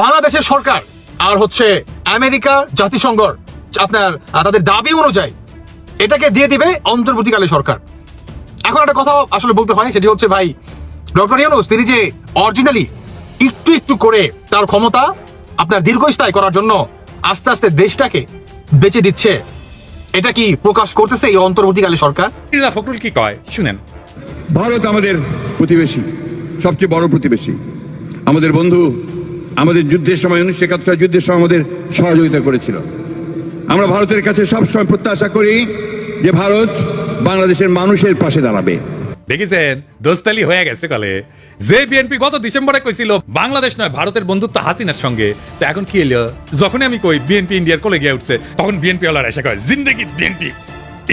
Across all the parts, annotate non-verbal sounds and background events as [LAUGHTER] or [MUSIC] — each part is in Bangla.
বাংলাদেশের সরকার আর হচ্ছে আমেরিকা জাতিসংঘর আপনার তাদের দাবি অনুযায়ী এটাকে দিয়ে দিবে অন্তর্বর্তীকালে সরকার। এখন একটা কথা আসলে বলতে হয় সেটি হচ্ছে ভাই ডক্টর ইউনুস তিনি যে অরিজিনালি একটু একটু করে তার ক্ষমতা আপনার দীর্ঘস্থায়ী করার জন্য আস্তে আস্তে দেশটাকে বেঁচে দিচ্ছে এটা কি প্রকাশ করতেছে এই অন্তর্বর্তীকালে সরকার? ফখরুল কি কয়? শুনেন। ভারত আমাদের প্রতিবেশী সবচেয়ে বড় প্রতিবেশী। আমাদের বন্ধু আমাদের যুদ্ধের সময় উনিশশো একাত্তর যুদ্ধের সময় আমাদের সহযোগিতা করেছিল। আমরা ভারতের কাছে সবসময় প্রত্যাশা করি যে ভারত বাংলাদেশের মানুষের পাশে দাঁড়াবে। দেখেছেন? দোস্তালি হয়ে গেছে কলে যে বিএনপি গত ডিসেম্বরে কইছিল বাংলাদেশ নয় ভারতের বন্ধুত্ব হাসিনার সঙ্গে। তো এখন কি এলো যখনই আমি কই বিএনপি ইন্ডিয়ার কোলে গিয়ে উঠছে তখন বিএনপি ওলার এসে কয় জিন্দগি বিএনপি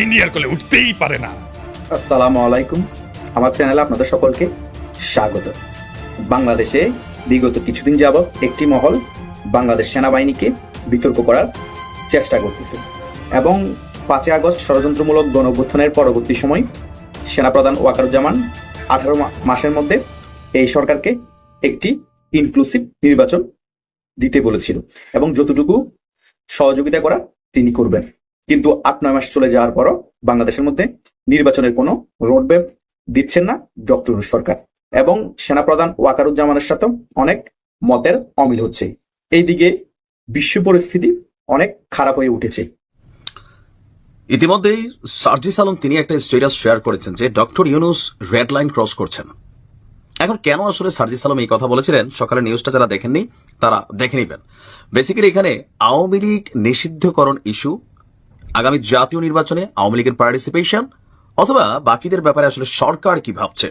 ইন্ডিয়ার কোলে উঠতেই পারে না। আসসালামু আলাইকুম। আমার চ্যানেলে আপনাদের সকলকে স্বাগত। বাংলাদেশে বিগত কিছুদিন যাবৎ একটি মহল বাংলাদেশ সেনাবাহিনীকে বিতর্ক করার চেষ্টা করতেছে এবং পাঁচই আগস্ট ষড়যন্ত্রমূলক গণ অভ্যুত্থানের পরবর্তী সময় সেনাপ্রধান ওয়াকারুজ্জামান আঠারো মাসের মধ্যে এই সরকারকে একটি ইনক্লুসিভ নির্বাচন দিতে বলেছিল এবং যতটুকু সহযোগিতা করা তিনি করবেন। কিন্তু আট, নয় মাস চলে যাওয়ার পরও বাংলাদেশের মধ্যে নির্বাচনের কোনো রোডম্যাপ দিচ্ছেন না ডক্টর সরকার। এবং সেনাপ্রধান ওয়াকারুজ্জামানের সাথে অনেক মতের অমিল হচ্ছে। এইদিকে বিশ্ব পরিস্থিতি অনেক খারাপ হয়ে উঠেছে। ইতিমধ্যেই সার্জিস আলম তিনি একটা স্টেটাস শেয়ার করেছেন যে doctor Yunus red line cross করছেন। এখন কেন আসলে সার্জিস আলম এই কথা বলেছিলেন? সকালে নিউজটা যারা দেখেননি, তারা দেখে নেবেন। বেসিক্যালি এখানে আওয়ামী লীগ নিষিদ্ধকরণ ইস্যু আগামী জাতীয় নির্বাচনে আওয়ামী লীগের পার্টিসিপেশন অথবা বাকিদের ব্যাপারে আসলে সরকার কি ভাবছে?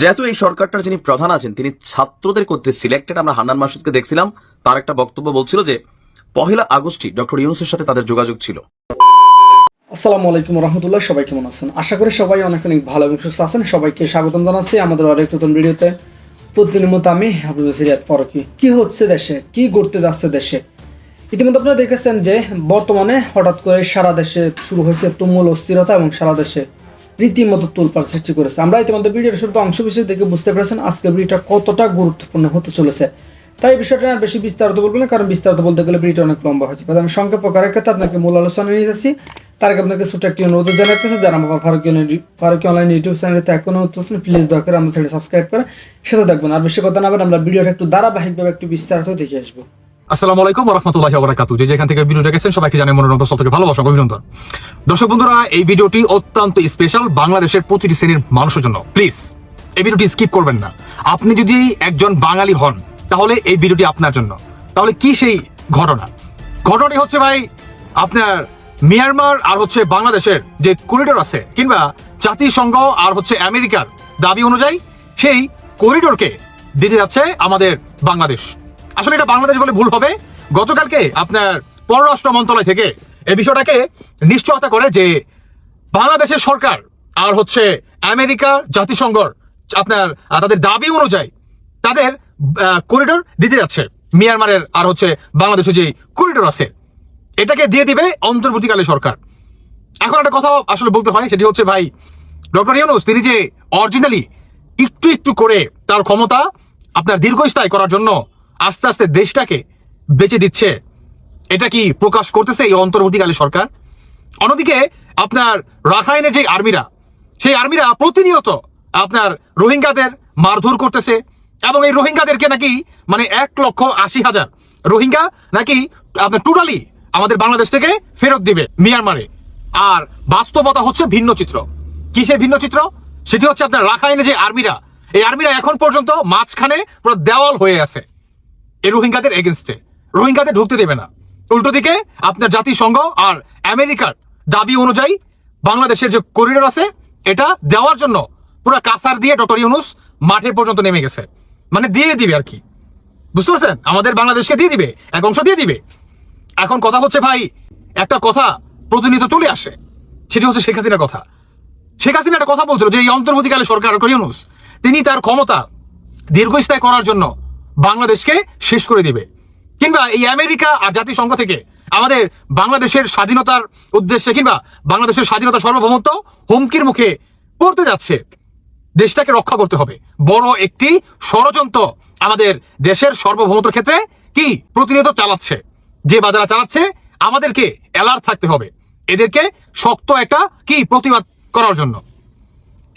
যেহেতু এই সরকারটার যিনি প্রধান আছেন, তিনি ছাত্রদের কর্তৃক সিলেক্টেড আমরা হান্নান মাসুদকে দেখছিলাম, তার একটা বক্তব্য বলছিল যে, পহেলা আগস্টই ডক্টর ইউনুসের সাথে তাদের যোগাযোগ ছিল। আসসালামু আলাইকুম রহমতুল্লাহ সবাই কেমন আছেন? আশা করি সবাই অনেক অনেক ভালো এবং সুস্থ আছেন। সবাইকে স্বাগতম জানাচ্ছি আমাদের আরেক নতুন ভিডিওতে। প্রতিদিনের মতো আমি হাবিব সিরিয়াত ফরকি। কি হচ্ছে দেশে? কি ঘটতে যাচ্ছে দেশে? ইতিমধ্যে আপনারা দেখেছেন যে, বর্তমানে হঠাৎ করে সারা দেশে শুরু হয়েছে তুমুল অস্থিরতা এবং সারা দেশে রীতিমতো তোলপাড় সৃষ্টি করেছে। আমরা ইতিমধ্যে ভিডিওর শুরুতে অংশ বিশেষ দেখে বুঝতে পেরেছেন আজকের ভিডিওটা কতটা গুরুত্বপূর্ণ হতে চলেছে। তাই বিষয়টা আর বেশি বিস্তারিত বলব না, কারণ বিস্তারিত বলতে গেলে ভিডিওটা অনেক লম্বা হয়েছে। আমি সংক্ষেপ প্রকারের ক্ষেত্রে আপনাকে মূল আলোচনা নিয়ে যাচ্ছি। তার আগে আপনাকে ছোট একটি অনুরোধ জানাতেছে যারা আমার ফারুকি ফারুকি অনলাইন ইউটিউব চ্যানেলে চ্যানেলতে এখনও হচ্ছেন প্লিজ দয়া করে আমার সাবস্ক্রাইব করে সেটা দেখবেন আর বেশি কথা না আমরা ভিডিওটা একটু ধারাবাহিকভাবে একটু বিস্তারিত দেখে আসব। আসসালামু আলাইকুম রহমতুল্লাহ বারাকাতু যে যেখান থেকে ভিডিও দেখেছেন, সবাইকে জানাই মনোরম দোস্ত থেকে ভালোবাসা, অভিনন্দন। দর্শক বন্ধুরা, এই ভিডিওটি অত্যন্ত স্পেশাল বাংলাদেশের প্রতিটি শ্রেণির মানুষের জন্য। প্লিজ এই ভিডিওটি স্কিপ করবেন না। আপনি যদি একজন বাঙালি হন, তাহলে এই ভিডিওটি আপনার জন্য। তাহলে কি সেই ঘটনা? ঘটনাটি হচ্ছে ভাই, আপনার মিয়ানমার আর হচ্ছে বাংলাদেশের যে করিডোর আছে, কিংবা জাতিসংঘ আর হচ্ছে আমেরিকার দাবি অনুযায়ী সেই করিডোরকে দিতে যাচ্ছে আমাদের বাংলাদেশ। আসলে এটা বাংলাদেশ বলে ভুল হবে। গতকালকে আপনার পররাষ্ট্র মন্ত্রণালয় থেকে এই বিষয়টাকে নিশ্চয়তা করে যে বাংলাদেশের সরকার আর হচ্ছে আমেরিকা জাতিসংঘর আপনার তাদের দাবি অনুযায়ী তাদের করিডোর দিতে যাচ্ছে। মিয়ানমারের আর হচ্ছে বাংলাদেশের যে করিডোর আছে, এটাকে দিয়ে দিবে অন্তর্বর্তীকালে সরকার। এখন একটা কথা আসলে বলতে হয়, সেটি হচ্ছে ভাই, ডক্টর ইউনুস, তিনি যে অরিজিনালি একটু একটু করে তার ক্ষমতা আপনার দীর্ঘস্থায়ী করার জন্য আস্তে আস্তে দেশটাকে বেঁচে দিচ্ছে। এটা কি প্রকাশ করতেছে এই অন্তর্বর্তীকালে সরকার? অন্যদিকে আপনার রাখাইনের যে আর্মিরা, সেই আর্মিরা প্রতিনিয়ত আপনার রোহিঙ্গাদের মারধর করতেছে এবং এই রোহিঙ্গাদেরকে নাকি মানে এক লক্ষ আশি হাজার রোহিঙ্গা নাকি আপনার টোটালি আমাদের বাংলাদেশ থেকে ফেরত দিবে মিয়ানমারে। আর বাস্তবতা হচ্ছে ভিন্ন চিত্র। কিসের ভিন্ন চিত্র? সেটি হচ্ছে আপনার রাখাইনে যে আর্মিরা, এই আর্মিরা এখন পর্যন্ত মাঝখানে পুরো দেওয়াল হয়ে আছে। এই রোহিঙ্গাদের এগেনস্টে রোহিঙ্গাদের ঢুকতে দেবে না। উল্টো দিকে আপনার জাতিসংঘ আর আমেরিকার দাবি অনুযায়ী বাংলাদেশের যে করিডোর আছে, এটা দেওয়ার জন্য পুরো কাসার দিয়ে ডক্টর ইউনুস মাঠের পর্যন্ত নেমে গেছে। মানে দিয়ে দিবে আর কি। বুঝতে পারছেন? আমাদের বাংলাদেশকে দিয়ে দিবে, এক অংশ দিয়ে দিবে। এখন কথা হচ্ছে ভাই, একটা কথা প্রতিনিয়ত চলে আসে। সেটি হচ্ছে শেখ হাসিনার কথা। শেখ হাসিনা একটা কথা বলছিল যে এই অন্তর্বর্তীকালে সরকার ডক্টর ইউনুস, তিনি তার ক্ষমতা দীর্ঘস্থায়ী করার জন্য বাংলাদেশকে শেষ করে দিবে। কিংবা এই আমেরিকা আর জাতিসংঘ থেকে আমাদের বাংলাদেশের স্বাধীনতার উদ্দেশ্যে কিংবা বাংলাদেশের স্বাধীনতা সার্বভৌমত্ব হুমকির মুখে পড়তে যাচ্ছে। দেশটাকে রক্ষা করতে হবে। বড় একটি ষড়যন্ত্র আমাদের দেশের সার্বভৌমত্বের ক্ষেত্রে কি প্রতিনিয়ত চালাচ্ছে। যে বাজারা চালাচ্ছে, আমাদেরকে অ্যালার্ট থাকতে হবে। এদেরকে শক্ত একটা কি প্রতিবাদ করার জন্য।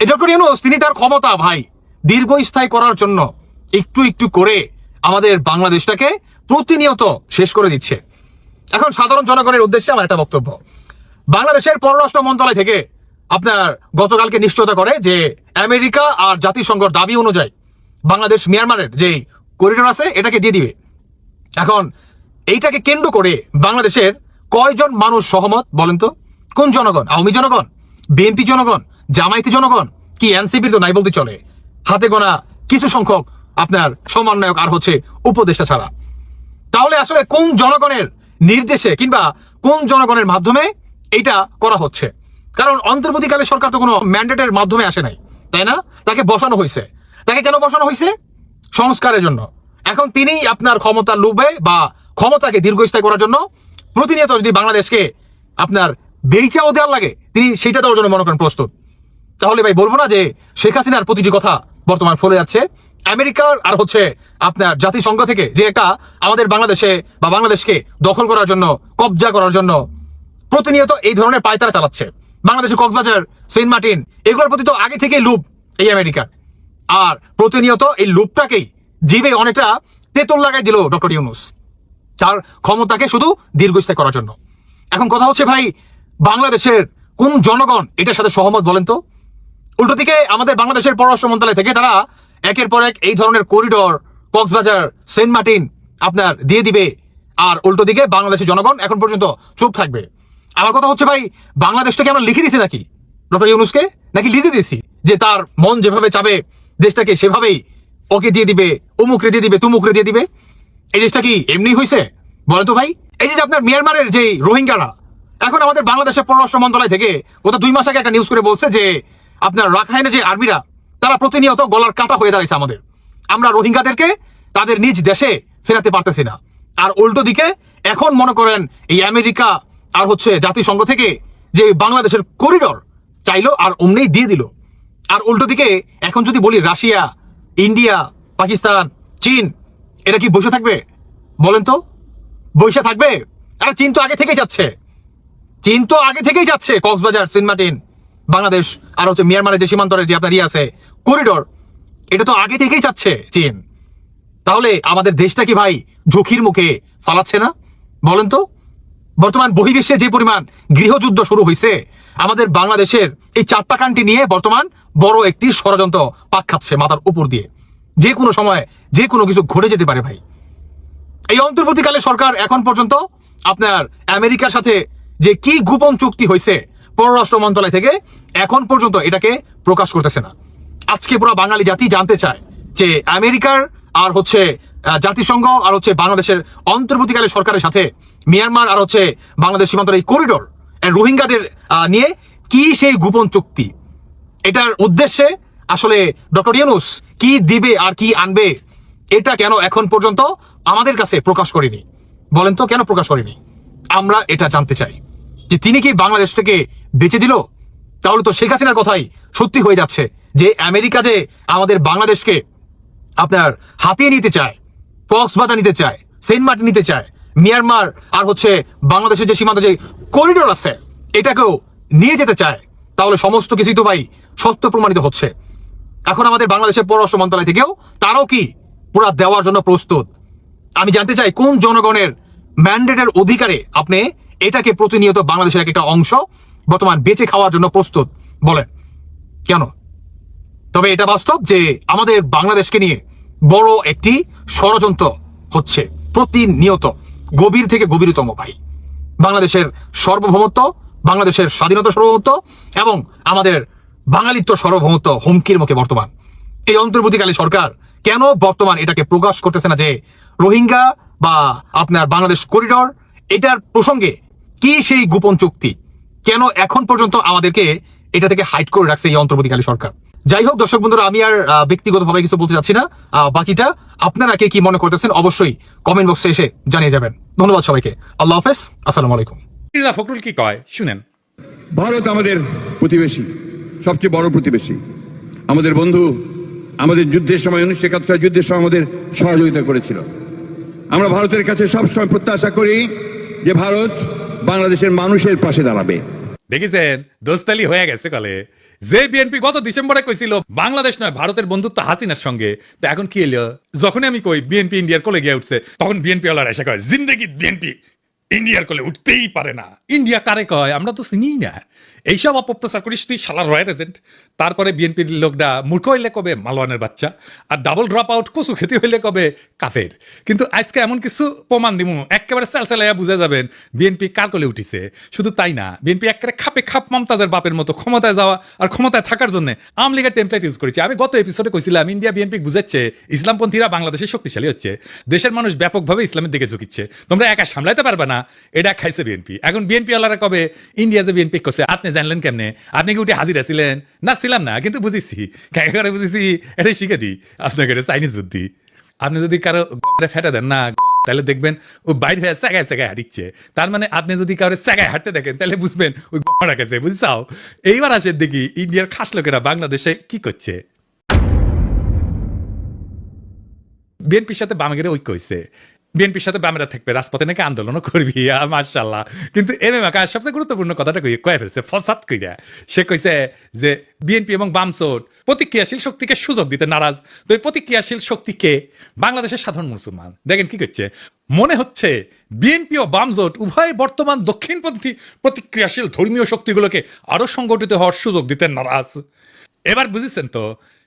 ডক্টর ইউনুস, তিনি তার ক্ষমতা, ভাই, দীর্ঘস্থায়ী করার জন্য একটু একটু করে আমাদের বাংলাদেশটাকে প্রতিনিয়ত শেষ করে দিচ্ছে। এখন সাধারণ জনগণের উদ্দেশ্যে আমার একটা বক্তব্য। বাংলাদেশের পররাষ্ট্র মন্ত্রণালয় থেকে আপনার গতকালকে নিশ্চয়তা করে যে আমেরিকা আর জাতিসংঘর দাবি অনুযায়ী বাংলাদেশ মিয়ানমারের যে করিডোর আছে, এটাকে দিয়ে দিবে। এখন এইটাকে কেন্দ্র করে বাংলাদেশের কয়জন মানুষ সহমত বলেন তো? কোন জনগণ? আওয়ামী জনগণ? বিএনপি জনগণ? জামায়াতি জনগণ? কি এনসিপির তো নাই বলতে চলে। হাতে গোনা কিছু সংখ্যক আপনার সমন্বয়ক আর হচ্ছে উপদেষ্টা ছাড়া। তাহলে আসলে কোন জনগণের নির্দেশে কিংবা কোন জনগণের মাধ্যমে এইটা করা হচ্ছে? কারণ অন্তর্বর্তীকালে সরকার তো কোনো ম্যান্ডেটের মাধ্যমে আসে নাই, তাই না? তাকে বসানো হয়েছে। তাকে কেন বসানো হয়েছে? সংস্কারের জন্য। এখন তিনি আপনার ক্ষমতা লুবে বা ক্ষমতাকে দীর্ঘস্থায়ী করার জন্য প্রতিনিয়ত যদি বাংলাদেশকে আপনার বেইচাও দেওয়ার লাগে, তিনি সেটা দেওয়ার জন্য মনে করেন প্রস্তুত। তাহলে ভাই বলব না যে শেখ হাসিনার প্রতিটি কথা বর্তমান ফলে যাচ্ছে। আমেরিকার আর হচ্ছে আপনার জাতিসংঘ থেকে যে একটা আমাদের বাংলাদেশে বা বাংলাদেশকে দখল করার জন্য, কবজা করার জন্য প্রতিনিয়ত এই ধরনের পায়তারা চালাচ্ছে। বাংলাদেশের কক্সবাজার, সেন্ট মার্টিন, এগুলোর প্রতি তো আগে থেকে লুপ এই আমেরিকার। আর প্রতিনিয়ত এই লুপটাকেই জীবে অনেকটা তেতল লাগাই দিল ডক্টর ইউনুস। তার ক্ষমতাকে শুধু দীর্ঘস্থায়ী করার জন্য। এখন কথা হচ্ছে ভাই, বাংলাদেশের কোন জনগণ এটার সাথে সহমত বলেন তো? উল্টো দিকে আমাদের বাংলাদেশের পররাষ্ট্র মন্ত্রণালয় থেকে তারা একের পর এক এই ধরনের করিডোর কক্সবাজার, সেন্ট মার্টিন আপনার দিয়ে দিবে। আর উল্টো দিকে বাংলাদেশের জনগণ এখন পর্যন্ত চুপ থাকবে। আমার কথা হচ্ছে ভাই, বাংলাদেশটাকে আমরা লিখে দিছি নাকি? ডক্টর ইউনুসকে? নাকি লিজে দিছি যে তার মন যেভাবে চাবে, দেশটাকে সেভাবেই ওকে দিয়ে দিবে, অমুকরে দিয়ে দিবে, তুমুকরে দিয়ে দিবে। এই দেশটা কি এমনি হয়েছে বলেন তো ভাই। এই যে আপনার মিয়ানমারের যে রোহিঙ্গারা, এখন আমাদের বাংলাদেশের পররাষ্ট্র মন্ত্রণালয় থেকে গত দুই মাস আগে একটা নিউজ করে বলছে যে আপনার রাখাইনে যে আর্মিরা তারা প্রতিনিয়ত গলার কাটা হয়ে দাঁড়িয়েছে আমাদের। আমরা রোহিঙ্গাদেরকে তাদের নিজ দেশে ফেরাতে পারতেছি না। আর উল্টো দিকে, এখন মনে করেন এই আমেরিকা আর হচ্ছে জাতিসংঘ থেকে যে বাংলাদেশের করিডর চাইলো আর অমনেই দিয়ে দিল। আর উল্টো দিকে, এখন যদি বলি রাশিয়া, ইন্ডিয়া, পাকিস্তান, চীন, এরা কি বসে থাকবে? বলেন তো। বসে থাকবে? আরে চীন তো আগে থেকেই যাচ্ছে। চীন তো আগে থেকেই যাচ্ছে কক্সবাজার, সেন্ট মার্টিন। বাংলাদেশ আর হচ্ছে মিয়ানমারের যে সীমান্তরের যে আপনার ইয়ে আছে করিডোর এটা তো আগে থেকেই যাচ্ছে চীন। তাহলে আমাদের দেশটা কি ভাই ঝুঁকির মুখে ফালাচ্ছে না? বলেন তো। বর্তমান বহির্বিশ্বে যে পরিমাণ গৃহযুদ্ধ শুরু হয়েছে আমাদের বাংলাদেশের এই চারটা কান্টি নিয়ে বর্তমান বড় একটি ষড়যন্ত্র পাক খাচ্ছে মাথার উপর দিয়ে। যে কোনো সময় যে কোনো কিছু ঘটে যেতে পারে ভাই। এই অন্তর্বর্তীকালে সরকার এখন পর্যন্ত আপনার আমেরিকার সাথে যে কি গোপন চুক্তি হয়েছে পররাষ্ট্র মন্ত্রণালয় থেকে এখন পর্যন্ত এটাকে প্রকাশ করতেছে না। আজকে পুরো বাঙালি জাতি জানতে চায় যে আমেরিকার আর হচ্ছে জাতিসংঘ আর হচ্ছে বাংলাদেশের অন্তর্বর্তীকালে সরকারের সাথে মিয়ানমার আর হচ্ছে বাংলাদেশ সীমান্তের এই করিডোর রোহিঙ্গাদের নিয়ে কি সেই গোপন চুক্তি? এটার উদ্দেশ্যে আসলে ডক্টর ইউনুস কি দিবে আর কি আনবে এটা কেন এখন পর্যন্ত আমাদের কাছে প্রকাশ করেনি? বলেন তো কেন প্রকাশ করেনি? আমরা এটা জানতে চাই। যে তিনি কি বাংলাদেশ থেকে বেঁচে দিল? তাহলে তো শেখ হাসিনার কথাই সত্যি হয়ে যাচ্ছে যে আমেরিকা যে আমাদের বাংলাদেশকে আপনার হাতিয়ে নিতে চায়, কক্সবাজার নিতে চায়, সেন্ট মার্টিন নিতে চায়, মিয়ানমার আর হচ্ছে বাংলাদেশের যে সীমান্ত যে করিডোর আছে, এটাকেও নিয়ে যেতে চায়, তাহলে সমস্ত কিছুই তো ভাই সত্য প্রমাণিত হচ্ছে। এখন আমাদের বাংলাদেশের পররাষ্ট্র মন্ত্রণালয় থেকেও তারাও কি পুরা দেওয়ার জন্য প্রস্তুত? আমি জানতে চাই কোন জনগণের ম্যান্ডেটের অধিকারে আপনি এটাকে প্রতিনিয়ত বাংলাদেশের একটা অংশ বর্তমান বেঁচে খাওয়ার জন্য প্রস্তুত বলেন। কেন? তবে এটা বাস্তব যে আমাদের বাংলাদেশকে নিয়ে বড় একটি ষড়যন্ত্র হচ্ছে প্রতিনিয়ত, গভীর থেকে গভীরতম ভাই বাংলাদেশের সার্বভৌমত্ব, বাংলাদেশের স্বাধীনতা সার্বভৌমত্ব এবং আমাদের বাঙালিত্ব সার্বভৌমত্ব হুমকির মুখে বর্তমান। এই অন্তর্বর্তীকালে সরকার কেন বর্তমান এটাকে প্রকাশ করতেছে না যে রোহিঙ্গা বা আপনার বাংলাদেশ করিডর, এটার প্রসঙ্গে কি সেই গোপন চুক্তি? কেন এখন পর্যন্ত আমাদেরকে এটা থেকে হাইট করে রাখছে এই অন্তর্বর্তীকালী সরকার? যাই হোক দর্শক বন্ধুরা আমি আর ব্যক্তিগতভাবে কিছু বলতে চাচ্ছি না। বাকিটা আপনারা কে কি মনে করতেছেন অবশ্যই কমেন্ট বক্সে এসে জানিয়ে যাবেন। ধন্যবাদ সবাইকে। আল্লাহ হাফেজ। আসসালামু আলাইকুম। ফখরুল কি কয়? শুনেন। ভারত আমাদের প্রতিবেশী সবচেয়ে বড় প্রতিবেশী। আমাদের বন্ধু আমাদের যুদ্ধের সময় উনিশশো একাত্তর যুদ্ধের সময় আমাদের সহযোগিতা করেছিল। আমরা ভারতের কাছে সবসময় প্রত্যাশা করি যে ভারত বাংলাদেশের মানুষের পাশে দাঁড়াবে। দেখেছেন? দোস্তালি হয়ে গেছে কলে। যে বিএনপি গত ডিসেম্বরে কইছিল, বাংলাদেশ নয়, ভারতের বন্ধুত্ব হাসিনার সঙ্গে। তো এখন কি এলো যখন আমি কই, বিএনপি ইন্ডিয়ার কোলে গিয়ে উঠছে, তখন বিএনপি ওলার এসে কয়, জিন্দগি বিএনপি। ইন্ডিয়ার কোলে উঠতেই পারে না। ইন্ডিয়া কারে কয়? আমরা তো চিনি না। এইসব অপপ্রচার করিস তুই, শালার রয়ের এজেন্ট তারপরে বিএনপির লোকটা মূর্খ হইলে কবে? মালওয়ানের বাচ্চা। আর ডাবল ড্রপ আউট কচু খেতে হইলে কবে? কাফের। কিন্তু আজকে এমন কিছু প্রমাণ দিব একেবারে চালচালাইয়া বুঝে যাবেন বিএনপি কার কোলে উঠিছে। শুধু তাই না, বিএনপি একেবারে খাপে খাপ মমতাজের বাপের মতো ক্ষমতায় যাওয়া আর ক্ষমতায় থাকার জন্য আওয়ামী লীগের টেমপ্লেট ইউজ করেছে। আমি গত এপিসোডে কইছিলাম, ইন্ডিয়া বিএনপি বুঝাচ্ছে ইসলামপন্থীরা বাংলাদেশে শক্তিশালী হচ্ছে। দেশের মানুষ ব্যাপকভাবে ইসলামের দিকে ঝুঁকিচ্ছে। তোমরা একা সামলাইতে পারবে না। এটা খাইছে বিএনপি এখন বিএনপি ওয়ালারা কবে? ইন্ডিয়া যে বিএনপি করছে, আপনি জানলেন কেমনে? আপনি কি উঠে হাজিরা ছিলেন না, ছিলাম না, কিন্তু বুঝেছি। কেন করে বুঝেছি, এটাই শিখে দিই। আপনাকে এটা চাইনিজ বুদ্ধি। আপনি যদি কারও ফেটে দেন, না, তাহলে দেখবেন ও বাইরে হয়ে সেগায় সেগায় হাঁটিচ্ছে। তার মানে আপনি যদি কারও সেগায় হাঁটতে দেখেন, তাহলে বুঝবেন ওই গড়া গেছে, বুঝছাও? এইবার আসে দেখি ইন্ডিয়ার খাস লোকেরা বাংলাদেশে কি করছে। বিএনপির সাথে বামেগের ঐক্য হয়েছে বিএনপির সাথে বামেরা থাকবে, রাজপথে নাকি আন্দোলনও করবি মার্শাল্লাহ কিন্তু এম এম আকাশ সবচেয়ে গুরুত্বপূর্ণ কথাটা কই, কয়ে ফেলছে, ফসাদ কইরা। সে কইছে যে বিএনপি এবং বামসোট প্রতিক্রিয়াশীল শক্তিকে সুযোগ দিতে নারাজ। তো এই প্রতিক্রিয়াশীল শক্তিকে বাংলাদেশের সাধারণ মুসলমান। দেখেন কি করছে মনে হচ্ছে বিএনপি ও বামজোট উভয় বর্তমান দক্ষিণপন্থী প্রতিক্রিয়াশীল ধর্মীয় শক্তিগুলোকে আরও সংগঠিত হওয়ার সুযোগ দিতে নারাজ। এবার বুঝেছেন তো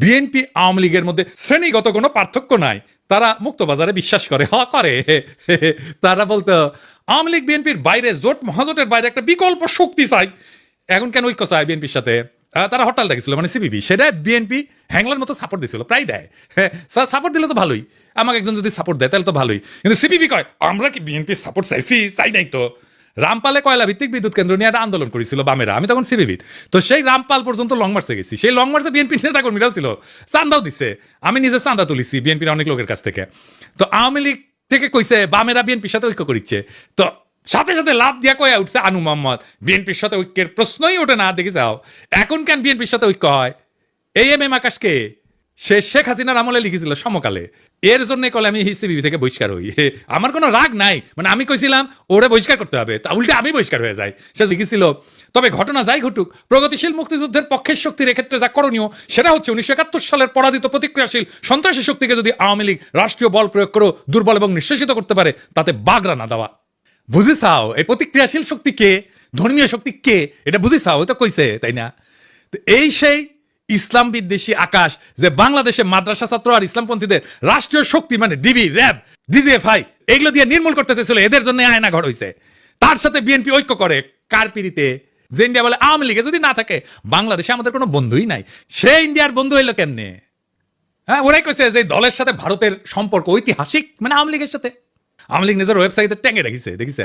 বিএনপি আওয়ামী লীগের মধ্যে শ্রেণীগত কোনো পার্থক্য নাই। তারা মুক্ত বাজারে বিশ্বাস করে। হ করে। তারা বলতো, আওয়ামী লীগ বিএনপির বাইরে জোট মহাজোটের বাইরে একটা বিকল্প শক্তি চাই। এখন কেন ঐক্য চায় বিএনপির সাথে? তারা হরতাল দেখেছিল মানে সিপিবি। সেটা বিএনপি হ্যাংলার মতো সাপোর্ট দিয়েছিল প্রায় দেয়। হ্যাঁ সাপোর্ট দিলে তো ভালোই। আমাকে একজন যদি সাপোর্ট দেয়, তাহলে তো ভালোই। কিন্তু সিপিবি কয়, আমরা কি বিএনপির সাপোর্ট চাইছি? চাই নাই তো। রামপালে কয়লা ভিত্তিক বিদ্যুৎ কেন্দ্র নিয়ে একটা আন্দোলন করেছিল বামেরা। আমি তখন সিবিবিদ তো সেই রামপাল পর্যন্ত লং মার্চে গেছি। সেই লং মার্চে বিএনপি নেতা কর্মীরাও ছিল। চান্দাও দিচ্ছে আমি নিজে চান্দা তুলিছি বিএনপির অনেক লোকের কাছ থেকে। তো আওয়ামী লীগ থেকে কইছে, বামেরা বিএনপির সাথে ঐক্য করিচ্ছে। তো সাথে সাথে লাভ দিয়া কয়া উঠছে আনু মোহাম্মদ, বিএনপির সাথে ঐক্যের প্রশ্নই ওঠে না, দেখে যাও। এখন কেন বিএনপির সাথে ঐক্য হয়? এই এম এম আকাশকে সে শেখ হাসিনার আমলে লিখেছিল সমকালে। এর জন্য কলে আমি হিসিবি থেকে বহিষ্কার হই। আমার কোনো রাগ নাই। মানে আমি কইছিলাম, ওরে বহিষ্কার করতে হবে। তা উল্টে আমি বহিষ্কার হয়ে যাই। সে লিখেছিল, তবে ঘটনা যাই ঘটুক, প্রগতিশীল মুক্তিযুদ্ধের পক্ষের শক্তির এক্ষেত্রে যা করণীয়, সেটা হচ্ছে উনিশশো একাত্তর সালের পরাজিত প্রতিক্রিয়াশীল সন্ত্রাসী শক্তিকে যদি আওয়ামী লীগ রাষ্ট্রীয় বল প্রয়োগ করে দুর্বল এবং নিঃশেষিত করতে পারে, তাতে বাগড়া না দেওয়া। বুঝিসাও এই প্রতিক্রিয়াশীল শক্তি কে? ধর্মীয় শক্তি কে? এটা বুঝিসাও তো কইছে, তাই না? এই সেই ইসলাম বিদ্বেষী আকাশ, যে বাংলাদেশে মাদ্রাসা ছাত্র আর ইসলামপন্থীদের রাষ্ট্রীয় শক্তি মানে ডিবি, র্যাব, ডিজিএফআই, এগুলো দিয়ে নির্মূল করতে চেয়েছিল, এদের জন্য আয়না ঘর হয়েছে তার সাথে বিএনপি ঐক্য করে, কার পিড়িতে? যে ইন্ডিয়া বলে আওয়ামী লীগে যদি না থাকে, বাংলাদেশে আমাদের কোনো বন্ধুই নাই। সে ইন্ডিয়ার বন্ধু হইল কেমনে? হ্যাঁ ওরাই কইছে যে দলের সাথে ভারতের সম্পর্ক ঐতিহাসিক মানে আওয়ামী লীগের সাথে। আওয়ামী লীগ নিজের ওয়েবসাইটে ট্যাঙ্গে রেখেছে, দেখিছে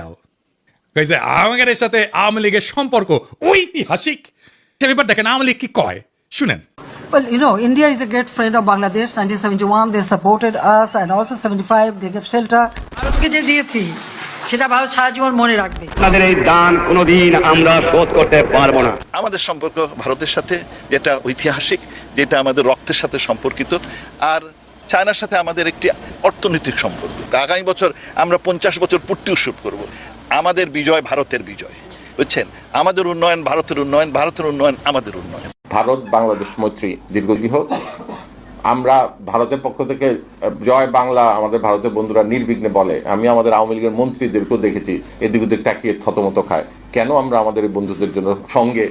আওয়ামী সাথে আওয়ামী লীগের সম্পর্ক ঐতিহাসিক। সে ব্যাপার দেখেন, আওয়ামী লীগ কি কয়? শুনেন। Well, you know, India is a great friend of Bangladesh. 1971, they supported us, and also 75, they gave shelter. ভারতকে যে দিয়েছি সেটা ভারত সারা জীবন মনে রাখবে। আপনাদের এই দান কোনোদিন আমরা শোধ করতে পারব না। আমাদের সম্পর্ক ভারতের সাথে যেটা ঐতিহাসিক যেটা আমাদের রক্তের সাথে সম্পর্কিত আর চায়নার সাথে আমাদের একটি অর্থনৈতিক সম্পর্ক। আগামী বছর আমরা পঞ্চাশ বছর পূর্তি উৎসব করব। আমাদের বিজয় ভারতের বিজয় বুঝছেন? আমাদের উন্নয়ন ভারতের উন্নয়ন ভারতের উন্নয়ন আমাদের উন্নয়ন। ভারত, বাংলাদেশ মৈত্রী দীর্ঘজীবী হোক আমরা ভারতের পক্ষ থেকে, জয় বাংলা আমাদের ভারতের বন্ধুরা নির্বিঘ্নে বলে। আমি আমাদের আওয়ামী লীগের মন্ত্রীদেরকেও দেখেছি, এদিক ওদিক তাকিয়ে থতমত খায়। কেন আমরা আমাদের বন্ধুদের জন্য সঙ্গে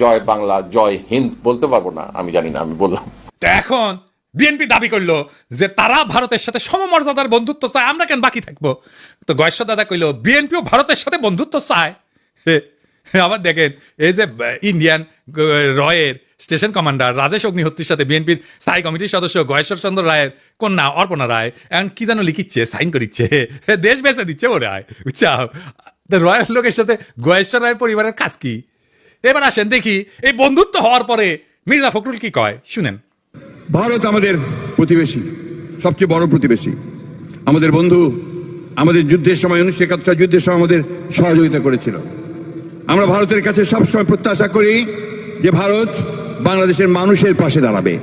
জয় বাংলা, জয় হিন্দ বলতে পারব না? আমি জানি না, আমি বললাম। এখন বিএনপি দাবি করল যে তারা ভারতের সাথে সমমর্যাদার বন্ধুত্ব চায়, আমরা কেন বাকি থাকব? তো গয়েশ্বর দাদা কইলো বিএনপিও ভারতের সাথে বন্ধুত্ব চায়। [LAUGHS] আবার দেখেন, এই যে ইন্ডিয়ান রয়ের স্টেশন কমান্ডার রাজেশ অগ্নিহোত্রীর সাথে বিএনপির স্থায়ী কমিটির সদস্য গয়েশ্বর চন্দ্র রায়ের কন্যা অর্পণা রায় এখন কি যেন লিখিচ্ছে সাইন করিচ্ছে। [LAUGHS] দেশ বেঁচে দিচ্ছে ওরা বুঝছাও রয়্যাল লোকের সাথে গয়েশ্বর রায় পরিবারের কাজ কি? এবার আসেন, দেখি, এই বন্ধুত্ব হওয়ার পরে মির্জা ফখরুল কি কয়? শুনেন। ভারত আমাদের প্রতিবেশী, সবচেয়ে বড় প্রতিবেশী। আমাদের বন্ধু, আমাদের যুদ্ধের সময়, উনিশশো একাত্তর যুদ্ধের সময় আমাদের সহযোগিতা করেছিল। আমরা ভারতের কাছে সবসময় প্রত্যাশা করি যে ভারত বাংলাদেশের মানুষের পাশে দাঁড়াবে।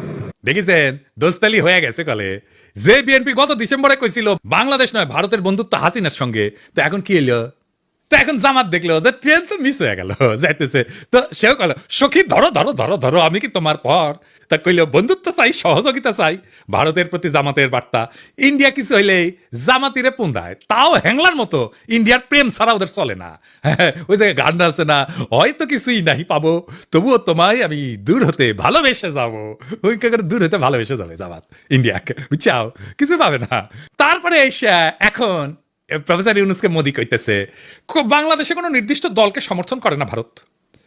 দেখেছেন? দোস্তালি হয়ে গেছে কলে। যে বিএনপি গত ডিসেম্বরে কইছিল, বাংলাদেশ নয়, ভারতের বন্ধুত্ব হাসিনার সঙ্গে। তো এখন কি এলো তো এখন জামাত দেখল যে ট্রেন তো মিস হয়ে গেল, যাইতেছে। তো সেও কল, সখী, ধরো ধরো ধরো ধরো, আমি কি তোমার পর? তা কইল, বন্ধুত্ব চাই, সহযোগিতা চাই, ভারতের প্রতি জামাতের বার্তা। ইন্ডিয়া কিছু হইলেই জামাতিরে পুন্দায় তাও হ্যাংলার মতো ইন্ডিয়ার প্রেম ছাড়া ওদের চলে না। [LAUGHS] ওই জায়গায় গান আছে না, হয়তো কিছুই নাই পাবো, তবুও তোমায় আমি দূর হতে ভালোবেসে যাব। ওই করে দূর হতে ভালোবেসে যাবে জামাত, ইন্ডিয়াকে। বুঝছাও? কিছু পাবে না। তারপরে এসে এখন প্রফেসর ইউনুসকে মোদি কইতেছে বাংলাদেশে কোনো নির্দিষ্ট দলকে সমর্থন করে না ভারত।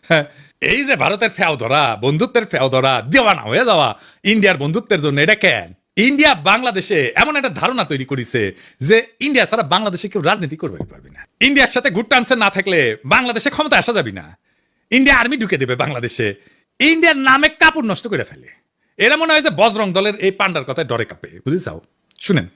হ্যাঁ, এই যে ভারতের ফেও ধরা বন্ধুত্বের ফেও ধরা দেওয়ানা হয়ে যাওয়া ইন্ডিয়ার বন্ধুত্বের জন্য এটা কেন? ইন্ডিয়া বাংলাদেশে এমন একটা ধারণা তৈরি করেছে যে ইন্ডিয়া ছাড়া বাংলাদেশে কেউ রাজনীতি করবে পারবে না। ইন্ডিয়ার সাথে গুড টার্মসে না থাকলে বাংলাদেশে ক্ষমতা আসা যাবে না। ইন্ডিয়া আর্মি ঢুকে দেবে বাংলাদেশে। ইন্ডিয়ার নামে কাপড় নষ্ট করে ফেলে। এরা মনে হয় যে বজরং দলের এই পান্ডার কথায় ডরে কাঁপে বুঝে যাও শুনেন।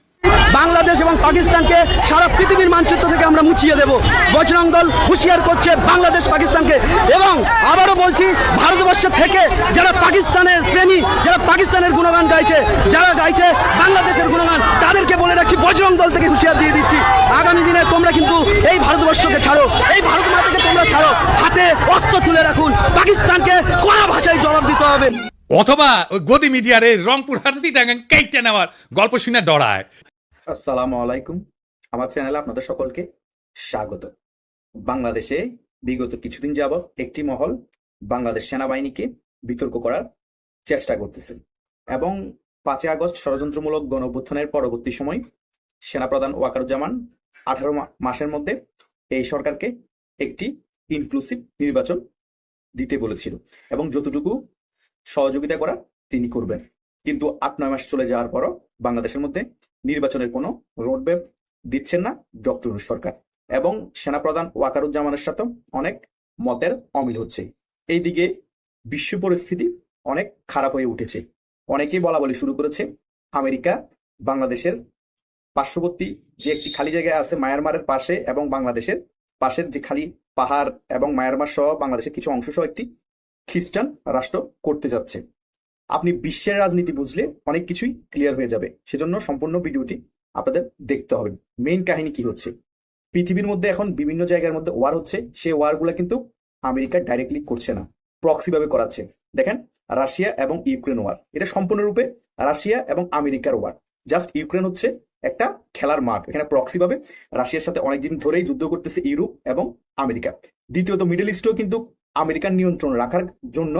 বাংলাদেশ এবং পাকিস্তানকে সারা পৃথিবীর মানচিত্র থেকে আমরা মুছিয়ে দেব। বজরং দল হুঁশিয়ার করছে বাংলাদেশ, পাকিস্তানকে। এবং আবারও বলছি, ভারতবর্ষ থেকে যারা পাকিস্তানের প্রেমী, যারা পাকিস্তানের গুণগান গাইছে, যারা গাইছে বাংলাদেশের গুণগান, তাদেরকে বলে রাখছি, বজরং দল থেকে হুঁশিয়ার দিয়ে দিচ্ছি। আগামী দিনে তোমরা কিন্তু এই ভারতবর্ষকে ছাড়ো, এই ভারত মাতাকে তোমরা ছাড়ো। হাতে অস্ত্র তুলে রাখুন। পাকিস্তানকে কড়া ভাষায় জবাব দিতে হবে। অথবা ওই গদি মিডিয়ারে রংপুর হারসি টাঙ্গাং কেটে নেওয়ার গল্প শুনে ডরায়। আসসালামু আলাইকুম। আমার চ্যানেলে আপনাদের সকলকে স্বাগত। বাংলাদেশে বিগত কিছুদিন যাবৎ একটি মহল বাংলাদেশ সেনাবাহিনীকে বিতর্ক করার চেষ্টা করতেছে এবং পাঁচই আগস্ট ষড়যন্ত্রমূলক গণ অভ্যুত্থানের পরবর্তী সময় সেনাপ্রধান ওয়াকারুজ্জামান আঠারো মাসের মধ্যে এই সরকারকে একটি ইনক্লুসিভ নির্বাচন দিতে বলেছিল এবং যতটুকু সহযোগিতা করা তিনি করবেন। কিন্তু আট, নয় মাস চলে যাওয়ার পরও বাংলাদেশের মধ্যে নির্বাচনের কোনো রোডম্যাপ দিচ্ছেন না ডক্টর সরকার। এবং সেনাপ্রধান ওয়াকারুজ্জামানের সাথে অনেক মতের অমিল হচ্ছে। এইদিকে বিশ্ব পরিস্থিতি অনেক খারাপ হয়ে উঠেছে। অনেকেই বলা বলি শুরু করেছে, আমেরিকা বাংলাদেশের পার্শ্ববর্তী যে একটি খালি জায়গায় আছে মায়ানমারের পাশে এবং বাংলাদেশের পাশের যে খালি পাহাড় এবং মায়ানমার সহ বাংলাদেশের কিছু অংশ সহ একটি খ্রিস্টান রাষ্ট্র করতে যাচ্ছে। আপনি বিশ্বের রাজনীতি বুঝলে অনেক কিছুই ক্লিয়ার হয়ে যাবে। সেজন্য সম্পূর্ণ ভিডিওটি আপনাদের দেখতে হবে। মেইন কাহিনী কি হচ্ছে? পৃথিবীর মধ্যে এখন বিভিন্ন জায়গার মধ্যে ওয়ার হচ্ছে। সেই ওয়ারগুলো কিন্তু আমেরিকা ডাইরেক্টলি করছে না। প্রক্সি ভাবে করাচ্ছে। দেখেন, রাশিয়া এবং ইউক্রেন ওয়ার এটা সম্পূর্ণরূপে রাশিয়া এবং আমেরিকার ওয়ার জাস্ট ইউক্রেন হচ্ছে একটা খেলার মাঠ। এখানে প্রক্সি ভাবে রাশিয়ার সাথে অনেকদিন ধরেই যুদ্ধ করতেছে ইউরোপ এবং আমেরিকা। দ্বিতীয়ত মিডল ইস্টও কিন্তু আমেরিকার নিয়ন্ত্রণ রাখার জন্য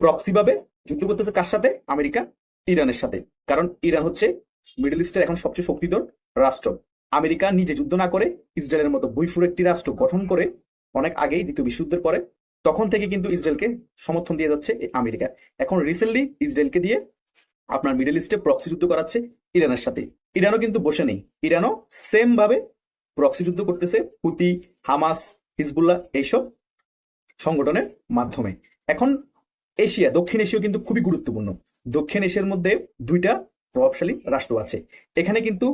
প্রক্সি ভাবে যুদ্ধ করতেছে কার সাথে? আমেরিকা, ইরানের সাথে। কারণ ইরান হচ্ছে মিডল ইস্টের এখন সবচেয়ে শক্তিধর রাষ্ট্র। আমেরিকা নিজে যুদ্ধ না করে ইসরায়েলের মতো বৈফুর একটি রাষ্ট্র গঠন করে অনেক আগেই দ্বিতীয় বিশ্বযুদ্ধের পরে তখন থেকে কিন্তু ইসরায়েলকে সমর্থন দিয়ে যাচ্ছে আমেরিকা। এখন রিসেন্টলি ইসরায়েলকে দিয়ে আপনার মিডল ইস্টে প্রক্সি যুদ্ধ করাচ্ছে ইরানের সাথে। ইরানও কিন্তু বসে নেই। ইরানও সেম ভাবে প্রক্সি যুদ্ধ করতেছে হুতি, হামাস, হিজবুল্লাহ এইসব সংগঠনের মাধ্যমে। এখন এশিয়া, দক্ষিণ এশিয়া কিন্তু খুবই গুরুত্বপূর্ণ। দক্ষিণ এশিয়ার মধ্যে দুইটা প্রভাবশালী রাষ্ট্র আছে। এখানে কিন্তু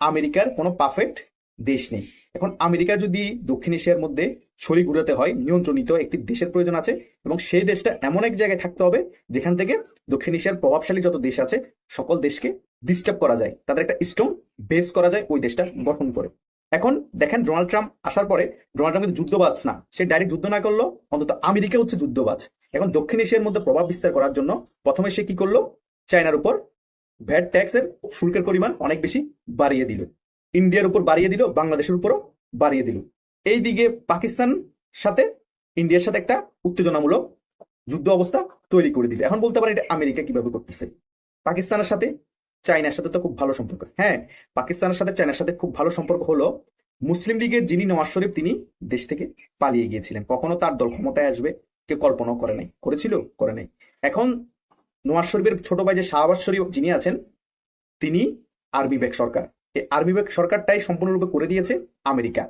আমেরিকার কোনো পারফেক্ট দেশ নেই। এখন আমেরিকা যদি দক্ষিণ এশিয়ার মধ্যে ছড়ি ঘুরাতে হয়, নিয়ন্ত্রণিত একটি দেশের প্রয়োজন আছে এবং সেই দেশটা এমন এক জায়গায় থাকতে হবে যেখান থেকে দক্ষিণ এশিয়ার প্রভাবশালী যত দেশ আছে, সকল দেশকে ডিস্টার্ব করা যায়। তাদের একটা স্ট্রং বেস করা যায় ওই দেশটা গঠন করে। এখন দেখেন ডোনাল্ড ট্রাম্প আসার পরে ডোনাল্ড ট্রাম্প কিন্তু যুদ্ধবাজ না। সে ডাইরেক্ট যুদ্ধ না করল, অন্তত আমেরিকা হচ্ছে যুদ্ধবাজ। এখন দক্ষিণ এশিয়ার মধ্যে প্রভাব বিস্তার করার জন্য প্রথমে সে কি করল? চায়নার উপর ভ্যাট ট্যাক্সের শুল্কের পরিমাণ অনেক বেশি বাড়িয়ে দিল। ইন্ডিয়ার উপর বাড়িয়ে দিল, বাংলাদেশের উপরও বাড়িয়ে দিল। এই দিকে পাকিস্তান সাথে, ইন্ডিয়ার সাথে একটা উত্তেজনামূলক যুদ্ধ অবস্থা তৈরি করে দিল। এখন বলতে পারেন এটা আমেরিকা কীভাবে করতেছে। পাকিস্তানের সাথে চায়নার সাথে তো খুব ভালো সম্পর্ক। হ্যাঁ পাকিস্তানের সাথে চায়নার সাথে খুব ভালো সম্পর্ক হলো মুসলিম লীগের যিনি নওয়াজ শরীফ, তিনি দেশ থেকে পালিয়ে গিয়েছিলেন। কখনো তার দল ক্ষমতায় আসবে, কেউ কল্পনাও করে নাই। করেছিল, করে নাই। এখন নওয়াজ শরীফের ছোট ভাই যে শাহবাজ শরীফ যিনি আছেন, তিনি আরবি বেগ সরকার। এই আরবি বেগ সরকারটাই সম্পূর্ণরূপে করে দিয়েছে আমেরিকা।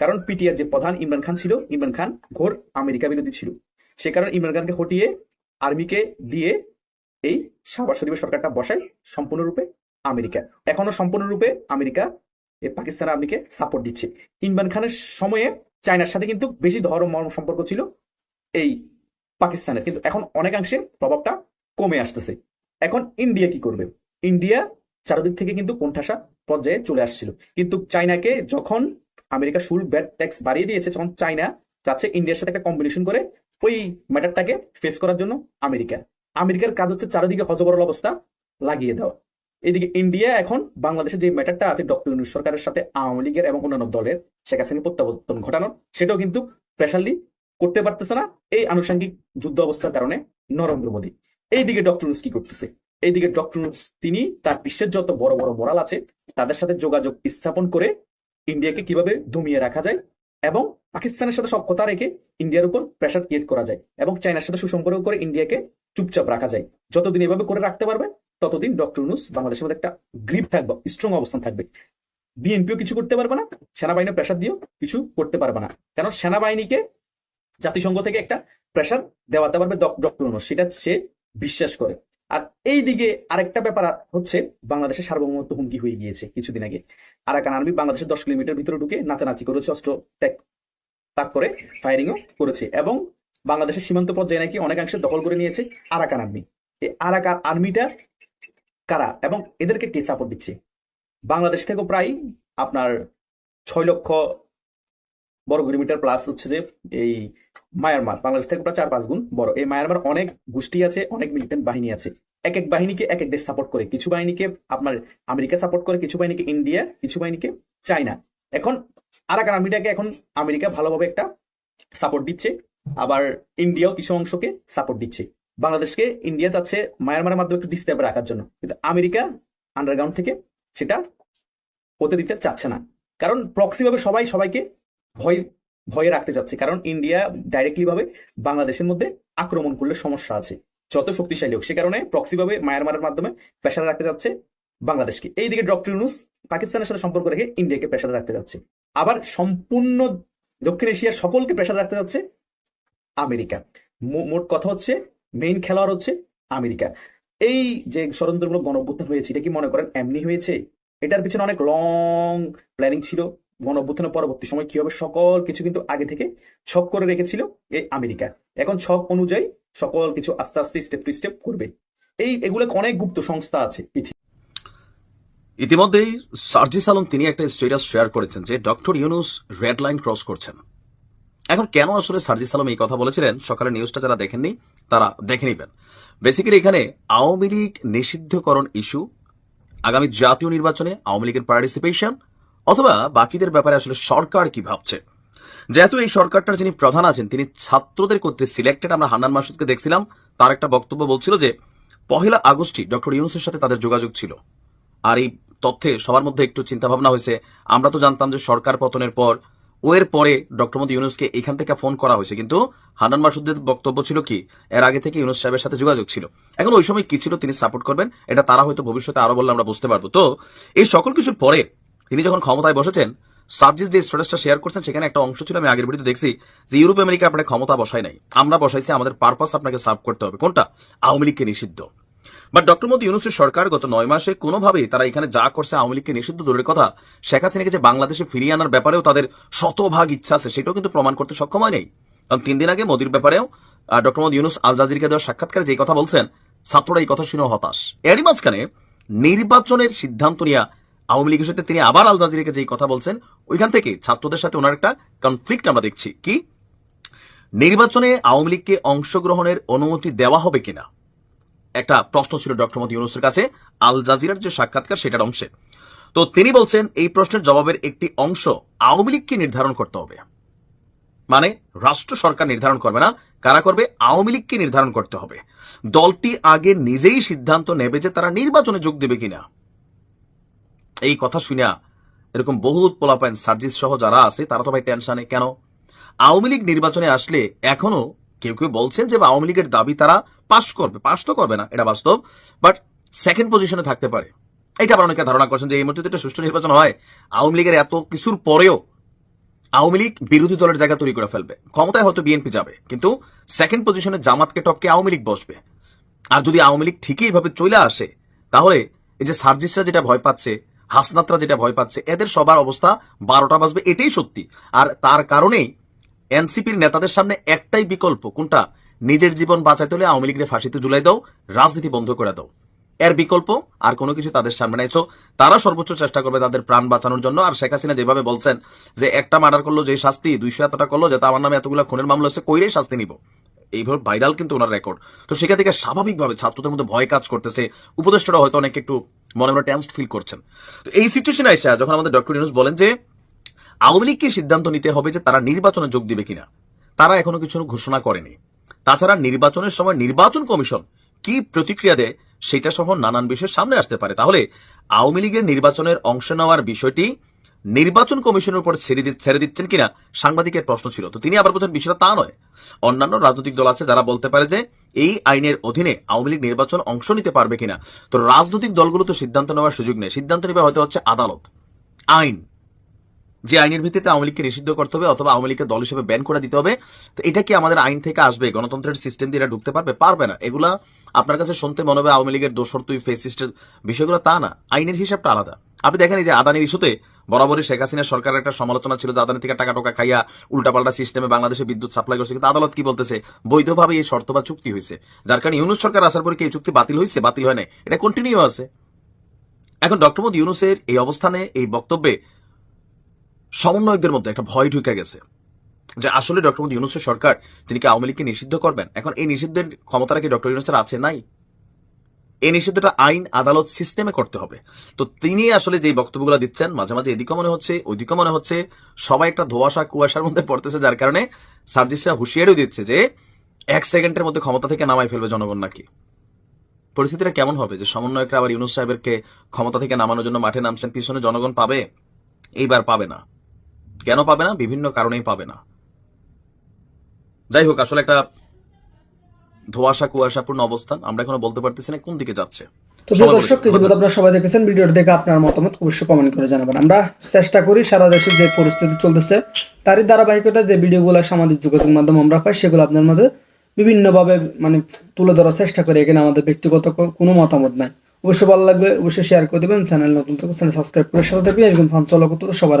কারণ পিটিআর যে প্রধান ইমরান খান ছিল, ইমরান খান ঘোর আমেরিকা বিরোধী ছিল। সে কারণে ইমরান খানকে হটিয়ে আর্মিকে দিয়ে এই শাহবাজ শরীফের সরকারটা বসায় সম্পূর্ণরূপে আমেরিকা। এখনও সম্পূর্ণরূপে আমেরিকা পাকিস্তান আর্মিকে সাপোর্ট দিচ্ছে। ইমরান খানের সময়ে চায়নার সাথে কিন্তু বেশি ধর্ম সম্পর্ক ছিল এই পাকিস্তানের। কিন্তু এখন অনেকাংশে প্রভাবটা কমে আসতেছে। এখন ইন্ডিয়া কি করবে? ইন্ডিয়া চারদিক থেকে কিন্তু কোণঠাসা পর্যায়ে চলে আসছিল। কিন্তু চায়নাকে যখন আমেরিকা শুল্ক ব্যাট ট্যাক্স বাড়িয়ে দিয়েছে, তখন চায়না চাচ্ছে ইন্ডিয়ার সাথে একটা কম্বিনেশন করে ওই ম্যাটারটাকে ফেস করার জন্য আমেরিকা। আমেরিকার কাজ হচ্ছে চারিদিকে হজবরল অবস্থা লাগিয়ে দেওয়া। এদিকে ইন্ডিয়া এখন বাংলাদেশে যে ম্যাটারটা আছে, ডক্টর ইউনূস সরকারের সাথে আওয়ামী লীগের এবং অন্যান্য দলের, শেখ হাসিনা প্রত্যাবর্তন ঘটানোর, সেটাও কিন্তু প্রেশারলি করতে পারতেছে না এই আনুষঙ্গিক যুদ্ধ অবস্থার কারণে নরেন্দ্র মোদী। এইদিকে ডক্টর ইউনূস কি করতেছে? এইদিকে ডক্টর ইউনূস, তিনি তার বিশ্বের যত বড় বড় মোরাল আছে, তাদের সাথে যোগাযোগ স্থাপন করে ইন্ডিয়াকে কীভাবে দমিয়ে রাখা যায় এবং পাকিস্তানের সাথে সব কথা রেখে ইন্ডিয়ার উপর প্রেশার ক্রিয়েট করা যায় এবং চায়নার সাথে সুসম্পর্ক করে ইন্ডিয়াকে চুপচাপ রাখা যায়। যতদিন এভাবে করে রাখতে পারবে, ততদিন ডক্টর ইউনুস বাংলাদেশের মধ্যে একটা গ্রিপ থাকবে স্ট্রং অবস্থান থাকবে। বিএনপিও কিছু করতে পারবে না সেনাবাহিনীর প্রেশার দিয়েও কিছু করতে পারবে না। কেন? সেনাবাহিনীকে জাতিসংঘ থেকে একটা প্রেশার দেওয়াতে পারবে ডক্টর ইউনুস, সেটা সে বিশ্বাস করে। আর এই দিকে আরেকটা ব্যাপার হচ্ছে, বাংলাদেশের সার্বভৌমত্ব হুমকি হয়ে গিয়েছে কিছুদিন আগে। আরাকান আর্মি বাংলাদেশের দশ কিলোমিটার ভিতরে ঢুকে নাচানাচি করেছে, অস্ত্র ত্যাগ তাক করে ফায়ারিংও করেছে। এবং বাংলাদেশের সীমান্ত পর্যায়ে নাকি অনেকাংশে দখল করে নিয়েছে আরাকান আর্মি। এই আরাকান আর্মিটা কারা এবং এদেরকে কে সাপোর্ট দিচ্ছে? বাংলাদেশ থেকেও প্রায় আপনার ছয় লক্ষ বর্গ কিলোমিটার প্লাস হচ্ছে যে এই মায়ানমার। বাংলাদেশ থেকে প্রায় চার পাঁচ গুণ বড়। এই মায়ানমার অনেক গোষ্ঠী আছে, অনেক মিলিটেন্ট বাহিনী আছে। এক এক বাহিনীকে এক এক দেশ সাপোর্ট করে। কিছু বাহিনীকে আপনার আমেরিকা সাপোর্ট করে, কিছু বাহিনীকে ইন্ডিয়া, কিছু বাহিনীকে চায়না। এখন আরাকান আর্মিটাকে এখন আমেরিকা ভালোভাবে একটা সাপোর্ট দিচ্ছে। আবার ইন্ডিয়াও কিছু অংশকে সাপোর্ট দিচ্ছে। বাংলাদেশকে ইন্ডিয়া চাচ্ছে মায়ানমারের মাধ্যমে একটু ডিস্টার্ব রাখার জন্য। কিন্তু আমেরিকা আন্ডারগ্রাউন্ড থেকে সেটা হতে দিতে চাচ্ছে না। কারণ প্রক্সি ভাবে সবাই সবাইকে ভয়, ভয়ে রাখতে চাচ্ছে কারণ ইন্ডিয়া ডাইরেক্টলি ভাবে বাংলাদেশের মধ্যে আক্রমণ করলে সমস্যা আছে। যত শক্তিশালী হোক, সে কারণে প্রক্সি ভাবে মায়ানমারের মাধ্যমে প্রেশারে রাখতে যাচ্ছে বাংলাদেশকে। এইদিকে ডক্টর ইউনুস পাকিস্তানের সাথে সম্পর্ক রেখে ইন্ডিয়াকে প্রেশারে রাখতে যাচ্ছে। আবার সম্পূর্ণ দক্ষিণ এশিয়ার সকলকে প্রেশারে রাখতে যাচ্ছে আমেরিকা। মোট কথা হচ্ছে মেইন খেলোয়াড় হচ্ছে আমেরিকা। এই যে ষড়যন্ত্রমূলক গণঅভ্যুত্থান হয়েছে, এটা কি মনে করেন এমনি হয়েছে? এটার পিছনে অনেক লং প্ল্যানিং ছিল। গণঅভ্যুত্থানের পরবর্তী সময় কি হবে? সকল কিছু কিন্তু আগে থেকে ছক করে রেখেছিল এই আমেরিকা। এখন ছক অনুযায়ী সকল কিছু আস্তে আস্তে স্টেপ টু স্টেপ করবে। এই এগুলো অনেক গুপ্ত সংস্থা আছে ইতিমধ্যেই সার্জিস আলম তিনি একটা স্টেটাস শেয়ার করেছেন যে doctor Yunus red line cross করছেন। এখন কেন আসলে সার্জিস আলম এই কথা বলেছিলেন? সকালে নিউজটা যারা দেখেননি, তারা দেখে নিবেন। বেসিক্যালি এখানে আওয়ামী লীগ নিষিদ্ধকরণ ইস্যু আগামী জাতীয় নির্বাচনে আওয়ামী লীগের পার্টিসিপেশন অথবা বাকিদের ব্যাপারে আসলে সরকার কি ভাবছে। যেহেতু এই সরকারটার যিনি প্রধান আছেন, তিনি ছাত্রদের কর্তৃক সিলেক্টেড আমরা হান্নান মাসুদকে দেখছিলাম, তার একটা বক্তব্য বলছিল যে, পহেলা আগস্টই ডক্টর ইউনুসের সাথে তাদের যোগাযোগ ছিল। আর এই তথ্যে সবার মধ্যে একটু চিন্তাভাবনা হয়েছে। আমরা তো জানতাম যে সরকার পতনের পর ও এর পরে ডক্টর মোদী ইউনুসকে এখান থেকে ফোন করা হয়েছে। কিন্তু হান্নান মাসুদের বক্তব্য ছিল কি? এর আগে থেকে ইউনুস সাহেবের সাথে যোগাযোগ ছিল। এখন ওই সময় কি ছিল তিনি সাপোর্ট করবেন? এটা তারা হয়তো ভবিষ্যতে আরও বললে আমরা বুঝতে পারব। তো এই সকল কিছুর পরে তিনি যখন ক্ষমতায় বসেছেন, সার্জিস যে স্ট্যাটাসটা শেয়ার করছেন, সেখানে একটা অংশ ছিল, আমি আগের ভিডিওতে দেখছি, যে ইউরোপ আমেরিকা আপনাকে ক্ষমতা বসায় নাই। আমরা বসাইছি, আমাদের পারপাস আপনাকে সার্ভ করতে হবে। কোনটা? আওয়ামী লীগকে নিষিদ্ধ। বাট ডক্টর মোদী ইউনুসের সরকার গত নয় মাসে কোনোভাবেই তারা এখানে যা করছে আওয়ামী লীগকে নিষিদ্ধ দূরের কথা, শেখ হাসিনাকে যে বাংলাদেশে ফিরিয়ে আনার ব্যাপারেও তাদের শতভাগ ইচ্ছা আছে, সেটাও কিন্তু প্রমাণ করতে সক্ষম হয় নাই কারণ তিন দিন আগে মোদির ব্যাপারেও ডক্টর মোদী ইউনুস আল জাজিরকে দেওয়া সাক্ষাৎকারে যে কথা বলছেন, ছাত্ররা এই কথা শুনেও হতাশ। এরই মাঝখানে নির্বাচনের সিদ্ধান্ত নিয়ে আওয়ামী লীগের সাথে তিনি আবার আল জাজিরকে যেই কথা বলছেন, ওইখান থেকে ছাত্রদের সাথে ওনার একটা কনফ্লিক্ট আমরা দেখছি। কি? নির্বাচনে আওয়ামী লীগকে অংশগ্রহণের অনুমতি দেওয়া হবে কিনা? একটা প্রশ্ন ছিল ডক্টর মোদী ইউনুসের কাছে, আল জাজিরার যে সাক্ষাৎকার সেটার অংশে। তো তিনি বলছেন, এই প্রশ্নের জবাবের একটি অংশ আওয়ামী লীগকে নির্ধারণ করতে হবে। মানে রাষ্ট্র সরকার নির্ধারণ করবে না, কারা করবে? আওয়ামী লীগকে নির্ধারণ করতে হবে। দলটি আগে নিজেই সিদ্ধান্ত নেবে যে তারা নির্বাচনে যোগ দেবে কিনা। এই কথা শুনিয়া এরকম বহুত পোলাপাইন সার্জিস সহ যারা আছে, তারা তো ভাই টেনশনে, কেন? আওয়ামী লীগ নির্বাচনে আসলে এখনও কেউ কেউ বলছেন যে আওয়ামী লীগের দাবি তারা পাশ করবে। পাশ তো করবে না, এটা বাস্তব। বাট সেকেন্ড পজিশনে থাকতে পারে। এটা আবার অনেকে ধারণা করছেন যে, এই মুহূর্তে সুষ্ঠু নির্বাচন হয়। আওয়ামী লীগের এত কিছুর পরেও আওয়ামী লীগ বিরোধী দলের জায়গা তৈরি করে ফেলবে। ক্ষমতায় হয়তো বিএনপি যাবে, কিন্তু সেকেন্ড পজিশনে জামাতকে টপকে আওয়ামী লীগ বসবে। আর যদি আওয়ামী লীগ ঠিকই এইভাবে চলে আসে, তাহলে এই যে সার্জিসরা যেটা ভয় পাচ্ছে, হাসনাতরা যেটা ভয় পাচ্ছে, এদের সবার অবস্থা বারোটা বাজবে, এটাই সত্যি। আর তার কারণেই এনসিপির নেতাদের সামনে একটাই বিকল্প, কোনটা? নিজের জীবন বাঁচাইতে হলে আওয়ামী লীগের ফাঁসিতে জুলাই দাও, রাজনীতি বন্ধ করে দাও। এর বিকল্প, আর কোনো কিছু তাদের সামনে নাই। তারা সর্বোচ্চ চেষ্টা করবে তাদের প্রাণ বাঁচানোর জন্য। আর শেখ হাসিনা যেভাবে বলছেন যে একটা মার্ডার করল যে শাস্তি, দুইশো এতটা করল যে আমার নামে এতগুলো খুনের মামলা হচ্ছে কইরেই শাস্তি নিব। এইভাবে ভাইরাল কিন্তু ওনার রেকর্ড। তো সেখান থেকে স্বাভাবিকভাবে ছাত্রদের মধ্যে ভয় কাজ করতেছে। উপদেষ্টারা হয়তো অনেক একটু মনে মনে টেন্সড ফিল করছেন। তো এই সিচুয়েশনে এসে যখন আমাদের ডক্টর ইউনুস বলেন যে আওয়ামী লীগকে সিদ্ধান্ত নিতে হবে যে তারা নির্বাচনে যোগ দিবে কিনা। তারা এখনও কিছু ঘোষণা করেনি। তাছাড়া নির্বাচনের সময় নির্বাচন কমিশন কি প্রতিক্রিয়া দেয় সেটা সহ নানান বিষয় সামনে আসতে পারে। তাহলে আওয়ামী লীগের নির্বাচনের অংশ নেওয়ার বিষয়টি নির্বাচন কমিশনের উপর ছেড়ে দিচ্ছেন কিনা সাংবাদিকের প্রশ্ন ছিল। তো তিনি আবার বলছেন, বিষয়টা তা নয়। অন্যান্য রাজনৈতিক দল আছে যারা বলতে পারে যে এই আইনের অধীনে আওয়ামী লীগ নির্বাচন অংশ নিতে পারবে কিনা। তো রাজনৈতিক দলগুলো তো সিদ্ধান্ত নেওয়ার সুযোগ নেই। সিদ্ধান্ত নেবে হয়তো হচ্ছে আদালত। আইন। যে আইনের ভিত্তিতে আওয়ামী লীগকে নিষিদ্ধ করতে হবে অথবা আওয়ামী লীগকে দল হিসেবে ব্যান করে দিতে হবে, তো এটা কি আমাদের আইন থেকে আসবে? গণতন্ত্রের সিস্টেম দিয়ে এটা ঢুকতে পারবে? পারবে না। এগুলা আপনার কাছে শুনতে মনে হবে আওয়ামী লীগের দোষর, তুই ফেসিস্টের বিষয়গুলো তা না। আইনের হিসাবটা আলাদা। আপনি দেখেন এই যে আদানির ইস্যুতে বরাবরই শেখ হাসিনা সরকারের একটা সমালোচনা ছিল যে আদানি থেকে টাকা টোকা খাইয়া উল্টাপাল্টা সিস্টেমে বাংলাদেশে বিদ্যুৎ সাপ্লাই করছে। কিন্তু আদালত কি বলতেছে? বৈধভাবে এই শর্ত বা চুক্তি হয়েছে। যার কারণে ইউনুস সরকার আসার পরে কি এই চুক্তি বাতিল হয়েছে? বাতিল হয় নাই। এটা কন্টিনিউ আছে। এখন ডক্টর মোদী ইউনুসের এই অবস্থানে, এই বক্তব্যে সমন্বয়কদের মধ্যে একটা ভয় ঢুকে গেছে যে আসলে ডক্টর মোদী ইউনুসের সরকার, তিনি কি আওয়ামী লীগকে নিষিদ্ধ করবেন? এখন এই নিষিদ্ধের ক্ষমতাটা কি ডক্টর ইউনুসের আছে? নাই। এই নিষিদ্ধটা আইন, আদালত সিস্টেমে করতে হবে। তো তিনি আসলে যে বক্তব্যগুলো দিচ্ছেন, মাঝে মাঝে এদিকে মনে হচ্ছে ওইদিকে মনে হচ্ছে, সবাই একটা ধোয়াশা কুয়াশার মধ্যে পড়তেছে, যার কারণে সার্জিসরা হুঁশিয়ারিও দিচ্ছে যে এক সেকেন্ডের মধ্যে ক্ষমতা থেকে নামাই ফেলবে জনগণ নাকি? পরিস্থিতিটা কেমন হবে যে সমন্বয়করা আবার ইউনুস সাহেবেরকে ক্ষমতা থেকে নামানোর জন্য মাঠে নামছেন, পিছনে জনগণ পাবে? এইবার পাবে না। কেন পাবে না? বিভিন্ন কারণেই পাবে না। যাই হোক আসলে একটা ধোয়াশা কুয়াশাপূর্ণ অবস্থান আমরা এখনও বলতে পারতেছি না কোন দিকে যাচ্ছে। তো প্রিয় দর্শক ইতিমধ্যে আপনারা সবাই দেখেছেন ভিডিওটি দেখে আপনার মতামত অবশ্যই কমেন্ট করে জানাবেন। আমরা চেষ্টা করি সারা দেশে যে পরিস্থিতি চলতেছে তারই ধারাবাহিকতা যে ভিডিওগুলো সামাজিক যোগাযোগ মাধ্যমে আমরা পাই সেগুলো আপনার মাঝে বিভিন্নভাবে মানে তুলে ধরার চেষ্টা করি। এখানে আমাদের ব্যক্তিগত কোনো মতামত নাই। অবশ্যই ভালো লাগবে অবশ্যই শেয়ার করে দেবেন। চ্যানেল নতুন চ্যানেল সাবস্ক্রাইব করে সাথে থাকবেন এরকম ফান সবার।